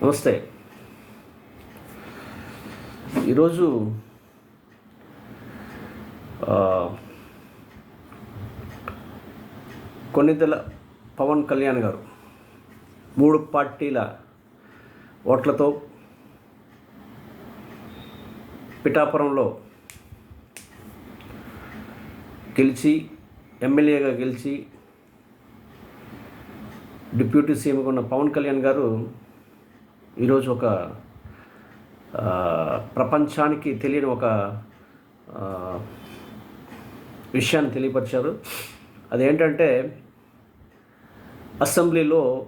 నమస్తే. ఈరోజు కొన్నిదల కొన్నిదెల పవన్ కళ్యాణ్ గారు మూడు పార్టీల ఓట్లతో పిఠాపురంలో గెలిచి ఎమ్మెల్యేగా గెలిచి డిప్యూటీ సీఎంగా ఉన్న పవన్ కళ్యాణ్ గారు ఈరోజు ఒక ప్రపంచానికి తెలియని ఒక విషయాన్ని తెలియపరిచారు. అదేంటంటే అసెంబ్లీలో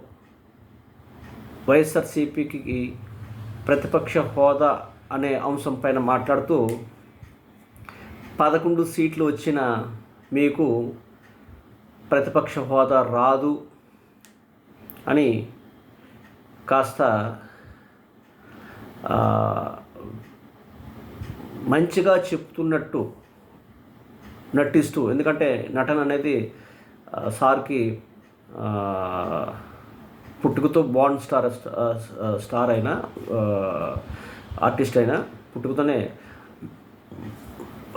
వైఎస్ఆర్సీపీకి ప్రతిపక్ష హోదా అనే అంశం పైన మాట్లాడుతూ పదకొండు సీట్లు వచ్చిన మీకు ప్రతిపక్ష హోదా రాదు అని కాస్త మంచిగా చెప్తున్నట్టు నటిస్తూ ఎందుకంటే నటన అనేది సార్కి పుట్టుకతో బాండ్ స్టార్ స్టార్ అయినా ఆర్టిస్ట్ అయినా పుట్టుకతోనే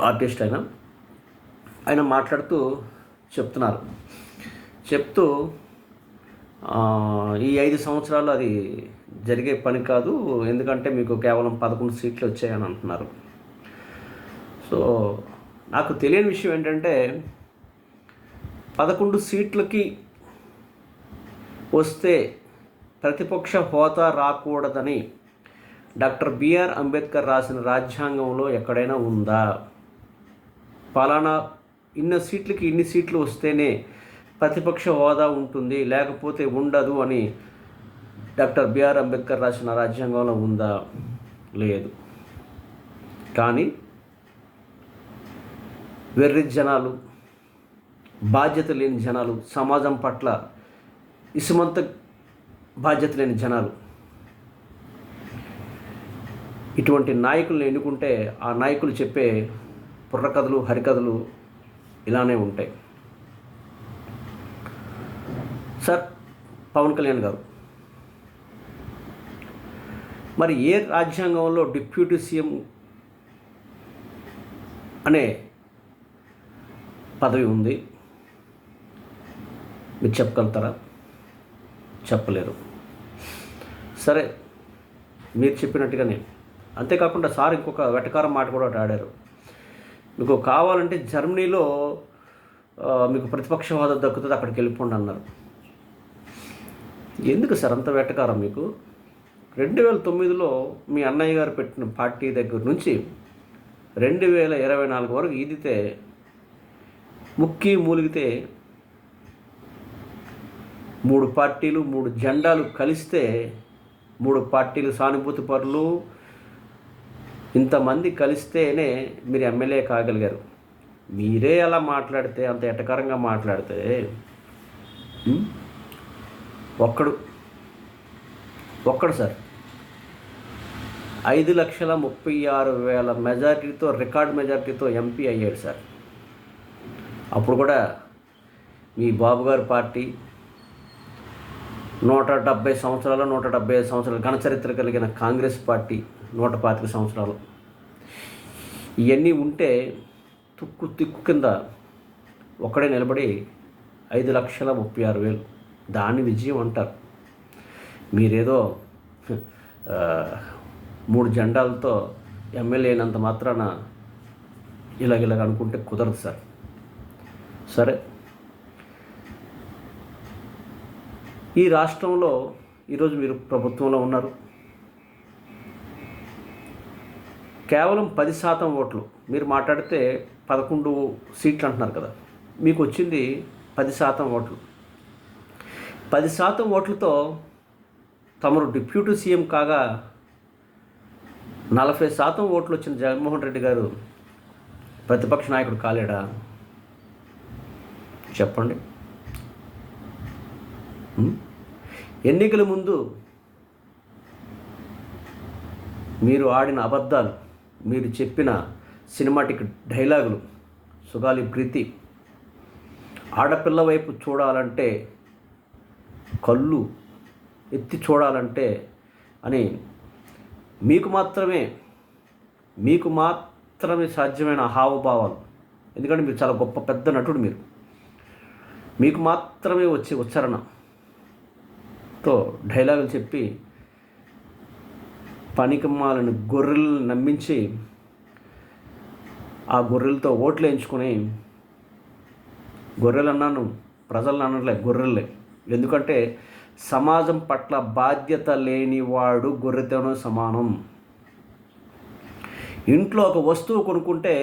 ఆర్టిస్ట్ అయినా ఆయన మాట్లాడుతూ చెప్తున్నారు. చెప్తూ ఈ ఐదు సంవత్సరాలు అది జరిగే పని కాదు ఎందుకంటే మీకు కేవలం పదకొండు సీట్లు వచ్చాయని అంటున్నారు. సో నాకు తెలియని విషయం ఏంటంటే పదకొండు సీట్లకి వస్తే ప్రతిపక్ష హోదా రాకూడదని డాక్టర్ బిఆర్ అంబేద్కర్ రాసిన రాజ్యాంగంలో ఎక్కడైనా ఉందా? పలానా ఇన్ని సీట్లకి ఇన్ని సీట్లు వస్తేనే ప్రతిపక్ష హోదా ఉంటుంది లేకపోతే ఉండదు అని డాక్టర్ బిఆర్ అంబేద్కర్ రాసిన రాజ్యాంగంలో ఉందా? లేదు. కానీ వెర్రి జనాలు బాధ్యత లేని జనాలు సమాజం పట్ల ఇసుమంత బాధ్యత లేని జనాలు. ఇటువంటి నాయకులను ఎన్నుకుంటే ఆ నాయకులు చెప్పే బుర్రకథలు హరికథలు ఇలానే ఉంటాయి. సార్ పవన్ కళ్యాణ్ గారు మరి ఏ రాజ్యాంగంలో డిప్యూటీ సీఎం అనే పదవి ఉంది? మీరు చెప్పగలుగుతారా? చెప్పలేరు. సరే మీరు చెప్పినట్టుగానే. అంతేకాకుండా సార్ ఇంకొక వెటకారం మాట కూడా ఆడారు. మీకు కావాలంటే జర్మనీలో మీకు ప్రతిపక్ష హోదా దక్కుతుంది అక్కడికి వెళ్ళిపోండి అన్నారు. ఎందుకు సార్ అంత వెటకారం మీకు? రెండు వేల తొమ్మిదిలో మీ అన్నయ్య గారు పెట్టిన పార్టీ దగ్గర నుంచి రెండు వేల ఇరవై నాలుగు వరకు ఈదితే ముక్కి మూలిగితే మూడు పార్టీలు మూడు జెండాలు కలిస్తే మూడు పార్టీలు సానుభూతి పరులు. ఇంతమంది కలిస్తేనే మీరు ఎమ్మెల్యే కాగలిగారు. మీరే అలా మాట్లాడితే అంత ఎటకరంగా మాట్లాడితే ఒక్కడు ఒక్కడు సార్. ఐదు లక్షల ముప్పై ఆరు వేల మెజారిటీతో రికార్డ్ మెజారిటీతో ఎంపీ అయ్యాడు సార్. అప్పుడు కూడా మీ బాబు గారి పార్టీ నూట డెబ్బై సంవత్సరాలు నూట డెబ్బై ఐదు సంవత్సరాలు ఘనచరిత్ర కలిగిన కాంగ్రెస్ పార్టీ నూట పాతిక సంవత్సరాలు. ఇవన్నీ ఉంటే తుక్కు తిక్కు కింద ఒక్కడే నిలబడి ఐదు లక్షల ముప్పై ఆరు వేలు. దాన్ని విజయం అంటారు. మీరేదో మూడు జెండాలతో ఎమ్మెల్యే అయినంత మాత్రాన ఇలాగ ఇలాగ అనుకుంటే కుదరదు సార్. సరే. ఈ రాష్ట్రంలో ఈరోజు మీరు ప్రభుత్వంలో ఉన్నారు. కేవలం పది శాతం ఓట్లు మీరు మాట్లాడితే పదకొండు సీట్లు అంటున్నారు కదా. మీకు వచ్చింది పది శాతం ఓట్లు. పది శాతం ఓట్లతో తమరు డిప్యూటీ సీఎం కాగా నలభై శాతం ఓట్లు వచ్చిన జగన్మోహన్ రెడ్డి గారు ప్రతిపక్ష నాయకుడు కాలేడా? చెప్పండి. ఎన్నికల ముందు మీరు ఆడిన అబద్ధాలు మీరు చెప్పిన సినిమాటిక్ డైలాగులు సుగాలి ప్రీతి ఆడపిల్ల వైపు చూడాలంటే కళ్ళు ఎత్తి చూడాలంటే అని మీకు మాత్రమే మీకు మాత్రమే సాధ్యమైన హావభావాలు. ఎందుకంటే మీరు చాలా గొప్ప పెద్ద నటుడు మీరు. మీకు మాత్రమే వచ్చే ఉచ్చారణతో డైలాగులు చెప్పి పనికిమాలను గొర్రెలు నమ్మించి ఆ గొర్రెలతో ఓట్లు వేయించుకొని గొర్రెలు అన్నాను ప్రజలు అనట్లే గొర్రెలే. ఎందుకంటే సమాజం పట్ల బాధ్యత లేనివాడు గొర్రెతను సమానం. ఇంట్లో ఒక వస్తువు కొనుక్కుంటే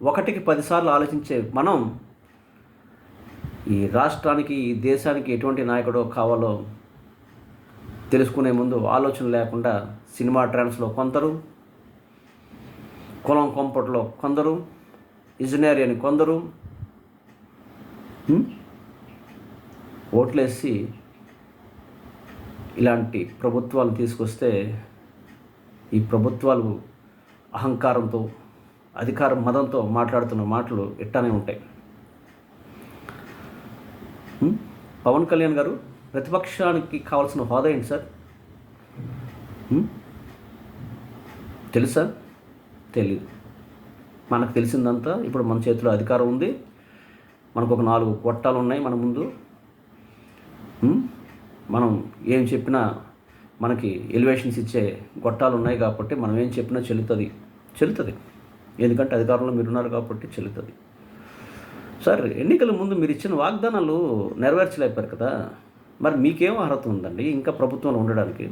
ఒకటికి పదిసార్లు ఆలోచించే మనం ఈ రాష్ట్రానికి ఈ దేశానికి ఎటువంటి నాయకుడు కావాలో తెలుసుకునే ముందు ఆలోచన లేకుండా సినిమా ట్రాన్స్లో కొందరు కులం కొంపట్లో కొందరు ఇంజనీర్ అని కొందరు ఓట్లేసి ఇలాంటి ప్రభుత్వాలు తీసుకొస్తే ఈ ప్రభుత్వాలు అహంకారంతో అధికారం మదంతో మాట్లాడుతున్న మాటలు ఇట్టానే ఉంటాయి. పవన్ కళ్యాణ్ గారు ప్రతిపక్షానికి కావాల్సిన హోదా ఏంటి సార్? తెలుసా? తెలీదు. మనకు తెలిసిందంతా ఇప్పుడు మన చేతిలో అధికారం ఉంది. మనకు ఒక నాలుగు పొట్టాలు ఉన్నాయి మన ముందు. మనం ఏం చెప్పినా మనకి ఎలివేషన్స్ ఇచ్చే గొట్టాలు ఉన్నాయి కాబట్టి మనం ఏం చెప్పినా చెల్లుతుంది. చెల్లుతుంది. ఎందుకంటే అధికారంలో మీరున్నారు కాబట్టి చెల్లుతుంది. సార్ ఎన్నికల ముందు మీరు ఇచ్చిన వాగ్దానాలు నెరవేర్చలేపారు కదా. మరి మీకేం అర్హత ఉందండి? ఇంకా ప్రభుత్వంలో ఉండడానికి?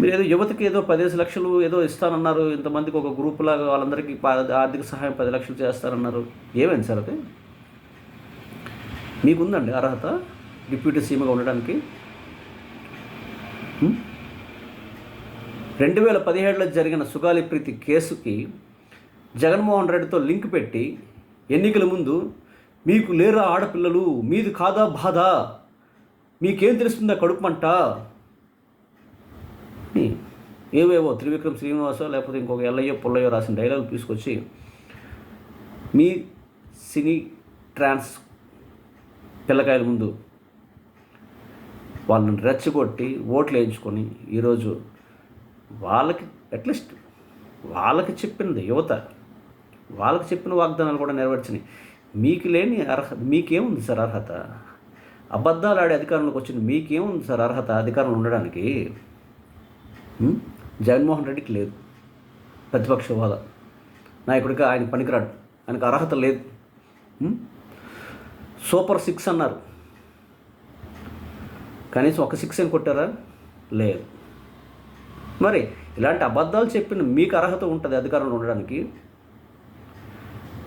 మీరు ఏదో యువతకి ఏదో పదిహేను లక్షలు ఏదో ఇస్తానన్నారు. ఇంతమందికి ఒక గ్రూప్ లాగా వాళ్ళందరికీ ఆర్థిక సహాయం పది లక్షలు చేస్తారన్నారు ఏమైంది సార్ అది? మీకుందండి అర్హత? డిప్యూటీ సీఎంగా ఉండడానికి రెండు వేల పదిహేడులో జరిగిన సుగాలి ప్రీతి కేసుకి జగన్మోహన్ రెడ్డితో లింక్ పెట్టి ఎన్నికల ముందు మీకు లేరా ఆడపిల్లలు మీది కాదా బాధ మీకేం తెలుస్తుందా కడుపుమంట అని ఏవేవో త్రివిక్రమ్ శ్రీనివాస లేకపోతే ఇంకొక ఎల్లయ్యో పుల్లయ్యో రాసిన డైలాగ్ తీసుకొచ్చి మీ సినీ ట్రాన్స్ పిల్లకాయల ముందు వాళ్ళని రెచ్చగొట్టి ఓట్లు వేయించుకొని ఈరోజు వాళ్ళకి అట్లీస్ట్ వాళ్ళకి చెప్పింది యువత వాళ్ళకి చెప్పిన వాగ్దానాలు కూడా నెరవేర్చినాయి. మీకు లేని అర్హత మీకేముంది సార్ అర్హత? అబద్ధాలు ఆడే అధికారంలోకి వచ్చిన మీకేముంది సార్ అర్హత? అధికారంలో ఉండడానికి జగన్మోహన్ రెడ్డికి లేదు. ప్రతిపక్ష హోదా. నాయకుడిగా ఆయన పనికిరాడు. ఆయనకు అర్హత లేదు. సూపర్ సిక్స్ అన్నారు. కనీసం ఒక సిక్స్ కొట్టారా? లేదు. మరి ఇలాంటి అబద్ధాలు చెప్పిన మీకు అర్హత ఉంటుంది అధికారంలో ఉండడానికి?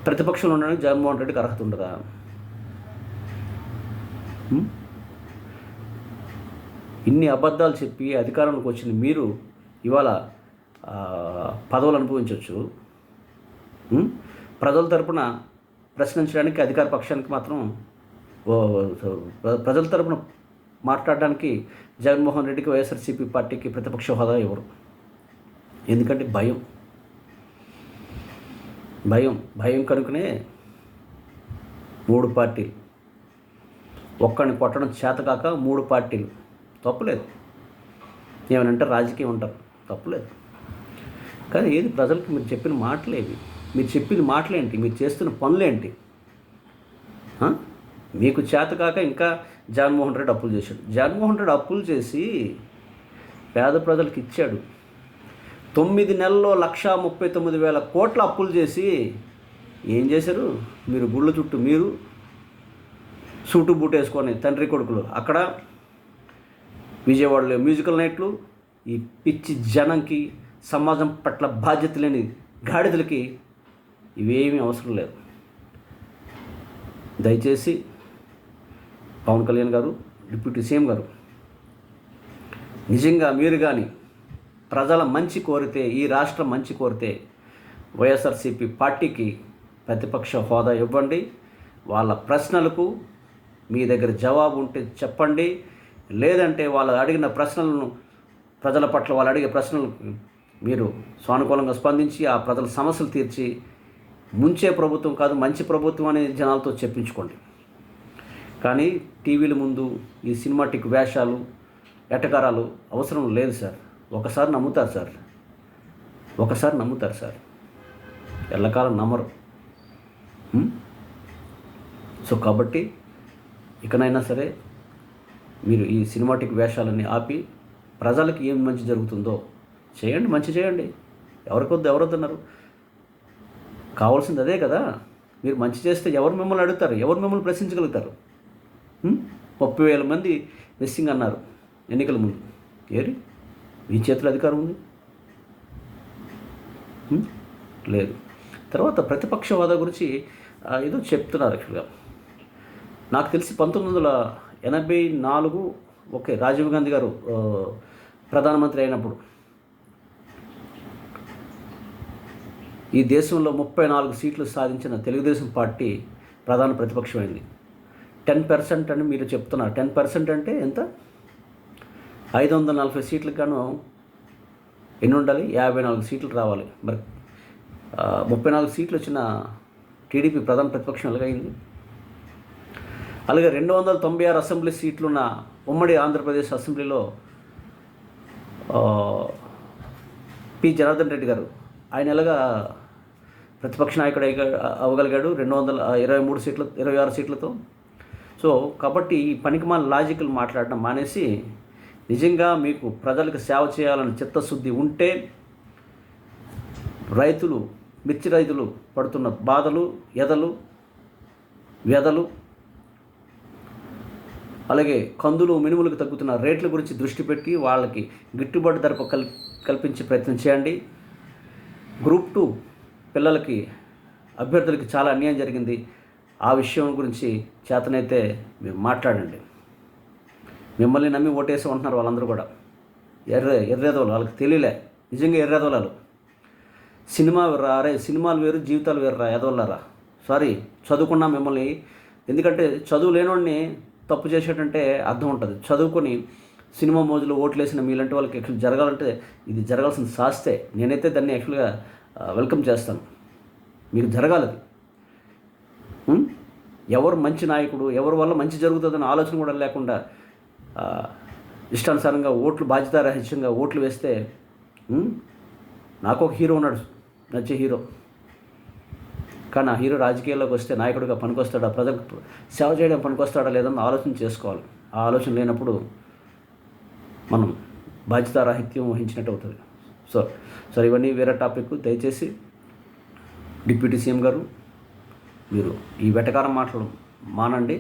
ప్రతిపక్షంలో ఉండడానికి జగన్మోహన్ రెడ్డికి అర్హత ఉండదా? ఇన్ని అబద్ధాలు చెప్పి అధికారంలోకి వచ్చిన మీరు ఇవాళ పదవులు అనుభవించవచ్చు ప్రజల తరపున ప్రశ్నించడానికి అధికార పక్షానికి మాత్రం ప్ర- ప్రజల తరపున మాట్లాడడానికి జగన్మోహన్ రెడ్డికి వైఎస్ఆర్సీపీ పార్టీకి ప్రతిపక్ష హోదా ఇవ్వరు ఎందుకంటే భయం. భయం. భయం కనుకనే మూడు పార్టీలు. ఒక్కడిని కొట్టడం చేతకాక మూడు పార్టీలు. తప్పులేదు. ఏమనంటే రాజకీయం ఉంటారు తప్పులేదు. కానీ ఏది ప్రజలకు మీరు చెప్పిన మాటలేవి? మీరు చెప్పిన మాటలేంటి? మీరు చేస్తున్న పనులేంటి? మీకు చేతకాక ఇంకా జగన్మోహన్ రెడ్డి అప్పులు చేశాడు. జగన్మోహన్ రెడ్డి అప్పులు చేసి పేద ప్రజలకు ఇచ్చాడు. తొమ్మిది నెలల్లో లక్షా ముప్పై తొమ్మిది వేల కోట్ల అప్పులు చేసి ఏం చేశారు? మీరు గుళ్ళ చుట్టూ మీరు సూటు బూట్ వేసుకొని తండ్రి కొడుకులు అక్కడ విజయవాడలో మ్యూజికల్ నైట్లు ఈ పిచ్చి జనంకి సమాజం పట్ల బాధ్యత లేని గాడిదలకి ఇవేమీ అవసరం లేదు. దయచేసి పవన్ కళ్యాణ్ గారు డిప్యూటీ సీఎం గారు. నిజంగా మీరు కానీ ప్రజల మంచి కోరితే ఈ రాష్ట్రం మంచి కోరితే వైఎస్ఆర్సీపీ పార్టీకి ప్రతిపక్ష హోదా ఇవ్వండి. వాళ్ళ ప్రశ్నలకు మీ దగ్గర జవాబు ఉంటే చెప్పండి. లేదంటే వాళ్ళు అడిగిన ప్రశ్నలను ప్రజల పట్ల వాళ్ళు అడిగే ప్రశ్నలకు మీరు సానుకూలంగా స్పందించి ఆ ప్రజల సమస్యలు తీర్చి ముంచే ప్రభుత్వం కాదు మంచి ప్రభుత్వం అనేది జనాలతో చెప్పించుకోండి. కానీ టీవీల ముందు ఈ సినిమాటిక్ వేషాలు ఎటకారాలు అవసరం లేదు సార్. ఒకసారి నమ్ముతారు సార్. ఒకసారి నమ్ముతారు సార్. ఎల్లకాలం నమ్మరు. సో కాబట్టి ఇకనైనా సరే మీరు ఈ సినిమాటిక్ వేషాలన్నీ ఆపి ప్రజలకి ఏం మంచి జరుగుతుందో చేయండి మంచి చేయండి. ఎవరికొద్దు ఎవరొద్దన్నారు కావాల్సింది అదే కదా. మీరు మంచి చేస్తే ఎవరు మిమ్మల్ని అడుగుతారు? ఎవరు మిమ్మల్ని ప్రశ్నించగలుగుతారు? ముప్పై వేల మంది మిస్సింగ్ అన్నారు. ఎన్నికల ముందు. ఏరి? మీ చేతిలో అధికారం ఉంది. లేదు. తర్వాత ప్రతిపక్ష గురించి ఏదో చెప్తున్నారు యాక్చువల్గా నాకు తెలిసి పంతొమ్మిది వందల ఎనభై నాలుగు ఓకే రాజీవ్ గాంధీ గారు ప్రధానమంత్రి అయినప్పుడు. ఈ దేశంలో ముప్పై నాలుగు సీట్లు సాధించిన తెలుగుదేశం పార్టీ ప్రధాన ప్రతిపక్షమైంది. టెన్ పర్సెంట్ అని మీరు చెప్తున్నారు. టెన్ పర్సెంట్ అంటే ఎంత? ఐదు వందల నలభై సీట్లకు గాను ఎన్ని ఉండాలి? యాభై నాలుగు సీట్లు రావాలి. మరి ముప్పై నాలుగు సీట్లు వచ్చిన టీడీపీ ప్రధాన ప్రతిపక్షం ఎలాగైంది అలాగే రెండు వందల తొంభై ఆరు అసెంబ్లీ సీట్లున్న ఉమ్మడి ఆంధ్రప్రదేశ్ అసెంబ్లీలో పి జనార్దన్ రెడ్డి గారు ఆయన ఎలాగా ప్రతిపక్ష నాయకుడు అయ్య- అవ్వగలిగాడు రెండు వందల ఇరవై మూడు సీట్లు ఇరవై ఆరు సీట్లతో? సో కాబట్టి ఈ పనికిమాల లాజికల్ మాట్లాడడం మానేసి నిజంగా మీకు ప్రజలకు సేవ చేయాలని చిత్తశుద్ధి ఉంటే రైతులు మిర్చి రైతులు పడుతున్న బాధలు ఎదలు వ్యధలు అలాగే కందులు మినుములకు తగ్గుతున్న రేట్ల గురించి దృష్టి పెట్టి వాళ్ళకి గిట్టుబాటు ధర కల్ కల్పించే ప్రయత్నం చేయండి. గ్రూప్ టూ పిల్లలకి అభ్యర్థులకి చాలా అన్యాయం జరిగింది. ఆ విషయం గురించి చేతనైతే మేము మాట్లాడండి. మిమ్మల్ని నమ్మి ఓటేసి ఉంటున్నారు వాళ్ళందరూ కూడా. ఎర్ర ఎర్రేదోలు వాళ్ళకి తెలియలే. నిజంగా ఎర్రేదోలాలు సినిమా రారే సినిమాలు వేరు జీవితాలు వేరు రా ఎదవల్లారా సారీ చదువుకున్నా మిమ్మల్ని ఎందుకంటే చదువు లేనోడిని తప్పు చేసేటంటే అర్థం ఉంటుంది. చదువుకొని సినిమా మోజులో ఓట్లేసిన మీలాంటి వాళ్ళకి యాక్చువల్ జరగాలంటే ఇది జరగాల్సిన శాస్తే నేనైతే దాన్ని యాక్చువల్గా వెల్కమ్ చేస్తాను. మీకు జరగాలి అది. ఎవరు మంచి నాయకుడు ఎవరి వల్ల మంచి జరుగుతుందన్న ఆలోచన కూడా లేకుండా ఇష్టానుసారంగా ఓట్లు బాధ్యతారహిత్యంగా ఓట్లు వేస్తే నాకు ఒక హీరో ఉన్నాడు నచ్చే హీరో. కానీ ఆ హీరో రాజకీయాల్లోకి వస్తే నాయకుడిగా పనికొస్తాడా ప్రజలకు సేవ చేయడం పనికొస్తాడా లేదని ఆలోచన చేసుకోవాలి. ఆ ఆలోచన లేనప్పుడు మనం బాధ్యతారాహిత్యం వహించినట్టు అవుతుంది. సో సో ఇవన్నీ వేరే టాపిక్. దయచేసి డిప్యూటీ సీఎం గారు మీరు ఈ వెటకారం మాటలు మానండి.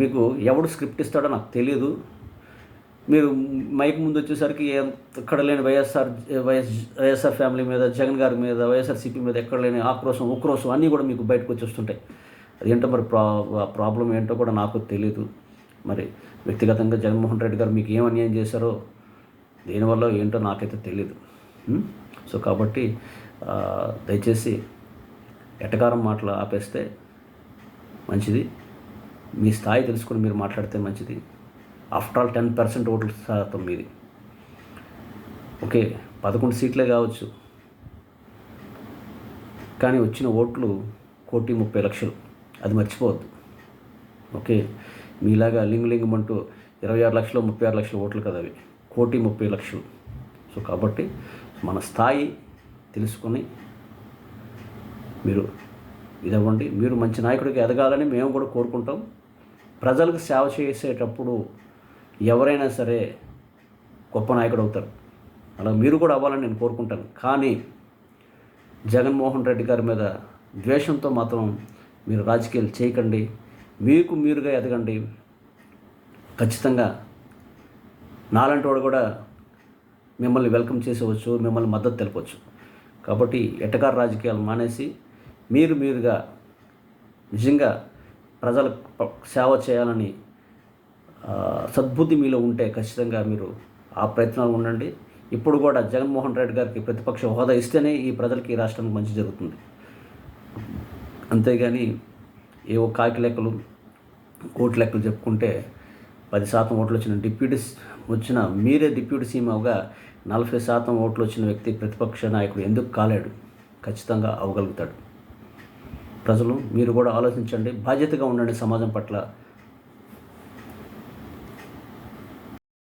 మీకు ఎవడు స్క్రిప్ట్ ఇస్తాడో నాకు తెలియదు మీరు మైక్ ముందు వచ్చేసరికి ఎక్కడ లేని వైఎస్ఆర్ వైఎస్ వైఎస్ఆర్ ఫ్యామిలీ మీద జగన్ గారి మీద వైఎస్ఆర్సీపీ మీద ఎక్కడ లేని ఆక్రోశం ఉక్రోశం అన్నీ కూడా మీకు బయటకు వచ్చేస్తుంటాయి. అది ఏంటో మరి ప్రా ప్రాబ్లం ఏంటో కూడా నాకు తెలియదు మరి వ్యక్తిగతంగా జగన్మోహన్ రెడ్డి గారు మీకు ఏం అన్యాయం చేశారో దీనివల్ల ఏంటో నాకైతే తెలియదు సో కాబట్టి దయచేసి ఎటకారం మాటలు ఆపేస్తే మంచిది. మీ స్థాయి తెలుసుకొని మీరు మాట్లాడితే మంచిది. ఆఫ్టర్ ఆల్ టెన్ పర్సెంట్ ఓట్ల శాతం మీది. ఓకే పదకొండు సీట్లే కావచ్చు. కానీ వచ్చిన ఓట్లు కోటి ముప్పై లక్షలు. అది మర్చిపోవద్దు. ఓకే మీలాగా లింగ్ లింగం అంటూ ఇరవై ఆరు లక్షలు ముప్పై ఆరు లక్షల ఓట్లు కదా అవి. కోటి ముప్పై లక్షలు. సో కాబట్టి మన స్థాయి తెలుసుకొని మీరు ఇదవ్వండి. మీరు మంచి నాయకుడికి ఎదగాలని మేము కూడా కోరుకుంటాం. ప్రజలకు సేవ చేసేటప్పుడు ఎవరైనా సరే గొప్ప నాయకుడు అవుతారు. అలా మీరు కూడా అవ్వాలని నేను కోరుకుంటాను. కానీ జగన్మోహన్ రెడ్డి గారి మీద ద్వేషంతో మాత్రం మీరు రాజకీయాలు చేయకండి. మీకు మీరుగా ఎదగండి. ఖచ్చితంగా నాలంటి వాడు కూడా మిమ్మల్ని వెల్కమ్ చేసేవచ్చు మిమ్మల్ని మద్దతు తెలపవచ్చు. కాబట్టి ఎటకారు రాజకీయాలు మానేసి మీరు మీరుగా నిజంగా ప్రజల సేవ చేయాలని సద్బుద్ధి మీలో ఉంటే ఖచ్చితంగా మీరు ఆ ప్రయత్నాలు ఉండండి. ఇప్పుడు కూడా జగన్మోహన్ రెడ్డి గారికి ప్రతిపక్ష హోదా ఇస్తేనే ఈ ప్రజలకి ఈ రాష్ట్రానికి మంచి జరుగుతుంది. అంతేగాని ఏవో కాకి లెక్కలు ఓటు లెక్కలు చెప్పుకుంటే పది శాతం ఓట్లు వచ్చిన డిప్యూటీ వచ్చిన మీరే డిప్యూటీ సీఎంగా నలభై శాతం ఓట్లు వచ్చిన వ్యక్తి ప్రతిపక్ష నాయకుడు ఎందుకు కాలేడు? ఖచ్చితంగా అవ్వగలుగుతాడు ప్రజలు మీరు కూడా ఆలోచించండి. బాధ్యతగా ఉండండి సమాజం పట్ల.